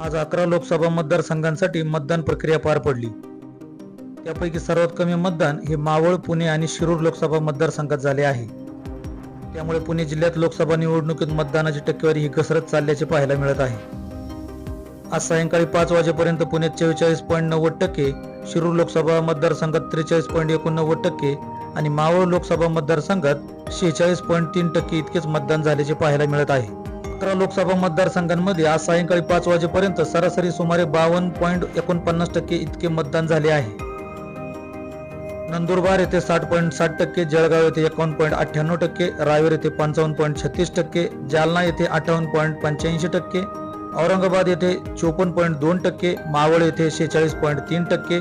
आज अकरा लोकसभा मतदारसंघांसाठी मतदान प्रक्रिया पार पडली. त्यापैकी सर्वात कमी मतदान हे मावळ पुणे आणि शिरूर लोकसभा मतदारसंघात झाले आहे. त्यामुळे पुणे जिल्ह्यात लोकसभा निवडणुकीत मतदानाची टक्केवारी ही घसरत चालल्याचे पाहायला मिळत आहे. आज सायंकाळी पाच वाजेपर्यंत पुण्यात चव्वेचाळीस पॉईंट नव्वद टक्के शिरूर लोकसभा मतदारसंघात त्रेचाळीस पॉईंट एकोणनव्वद टक्के आणि मावळ लोकसभा मतदारसंघात शेहेचाळीस पॉईंट तीन टक्के इतकेच मतदान झाल्याचे पाहायला मिळत आहे. अकरा लोकसभा मतदारसंघांमध्ये आज सायंकाळी पाच वाजेपर्यंत सरासरी सुमारे बावन्न पॉईंट एकोणपन्नास टक्के इतके मतदान झाले आहे. नंदुरबार येथे साठ पॉईंट साठ टक्के जळगाव येथे एकावन्न पॉईंट अठ्ठ्याण्णव टक्के रावेर येथे पंचावन्न पॉईंट छत्तीस टक्के जालना येथे अठ्ठावन्न पॉईंट पंच्याऐंशी टक्के औरंगाबाद येथे चोपन्न पॉईंट दोन टक्के मावळ येथे शेहेचाळीस पॉईंट तीन टक्के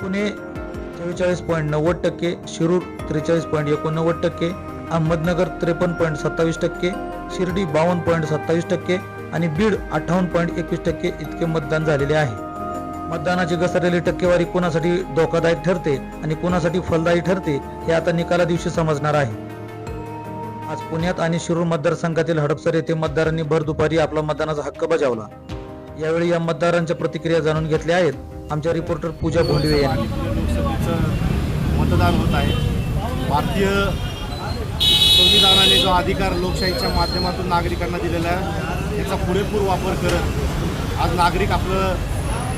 पुणे चव्वेचाळीस पॉईंट नव्वद टक्के शिरूर त्रेचाळीस पॉईंट एकोणनव्वद टक्के अहमदनगर त्रेपन्न पॉईंट सत्तावीस टक्के शिर्डी बावन्न पॉईंट सत्तावीस टक्के आणि बीड अठ्ठावन्न पॉईंट एकवीस टक्के इतके मतदान झालेले आहे. मतदानाची घसरलेली टक्केवारी कोणासाठी धोकादायक ठरते आणि कोणासाठी फलदायी ठरते हे आता निकाला दिवशी समजणार आहे. आज पुण्यात आणि शिरूर मतदारसंघातील हडपसर येथे मतदारांनी भर दुपारी आपला मतदानाचा हक्क बजावला. यावेळी या मतदारांच्या प्रतिक्रिया जाणून घेतल्या आहेत आमच्या रिपोर्टर पूजा भोंडवे यांनी. मतदान होत आहे. भारतीय संविधानाने जो अधिकार लोकशाहीच्या माध्यमातून नागरिकांना दिलेला आहे त्याचा पुरेपूर वापर करत आज नागरिक आपलं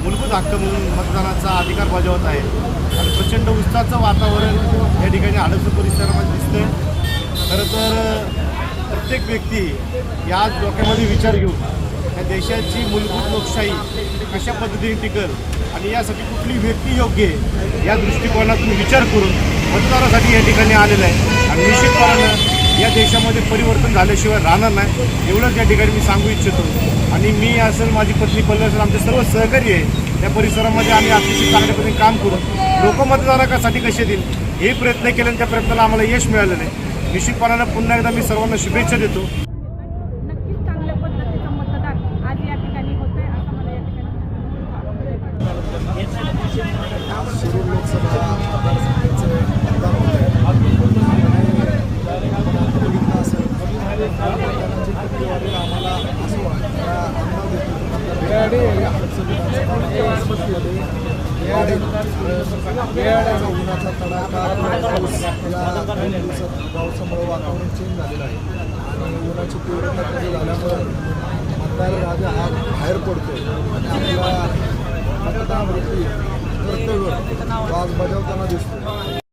मूलभूत हक्क म्हणून मतदानाचा अधिकार बजावत आहे. आणि प्रचंड उत्साहाचं वातावरण या ठिकाणी हडपसर परिसरामध्ये दिसतंय. खरं तर प्रत्येक व्यक्ती या डोक्यामध्ये विचार घेऊन या देशाची मूलभूत लोकशाही कशा पद्धतीने टिकल आणि यासाठी कुठली व्यक्ती योग्य आहे या दृष्टिकोनातून विचार करून मतदानासाठी या ठिकाणी आलेलं आहे. आणि निश्चितपणानं या देशामध्ये परिवर्तन झाल्याशिवाय राहणार नाही. एवढंच या ठिकाणी मी सांगू इच्छितो. आणि मी असेल माझी पत्नी पल्ले असेल आमचे सर्व सहकारी आहे. त्या परिसरामध्ये आम्ही अतिशय चांगल्या पद्धतीने काम करून लोक मतदानासाठी कसे देईल हे प्रयत्न केले आणि त्या प्रयत्नाला आम्हाला यश मिळालेलं आहे. निश्चितपणानं पुन्हा एकदा मी सर्वांना शुभेच्छा देतो. नक्कीच चांगल्या पद्धतीचं मतदान आज या ठिकाणी होत आहे असं मला या ठिकाणी शिरूर लोकसभा मतदारसंघाचं मतदान होत आहे आणि आपण बघितलं असेल मतदानाची टक्केवारी आम्हाला असं वाटतं अंदाज येतो हडपसर विधानसभा मतदारसंघामध्ये वेळाचा उन्हाचा तडाखा पाऊस या दोन दिवसात पावसामुळे वातावरण चेंज झालेलं आहे आणि उन्हाची तीव्रता कमी मतदार राजा हा बाहेर पडतो आणि आपला मतदान वृत्ती कर्तव्य आज बजावताना दिसतो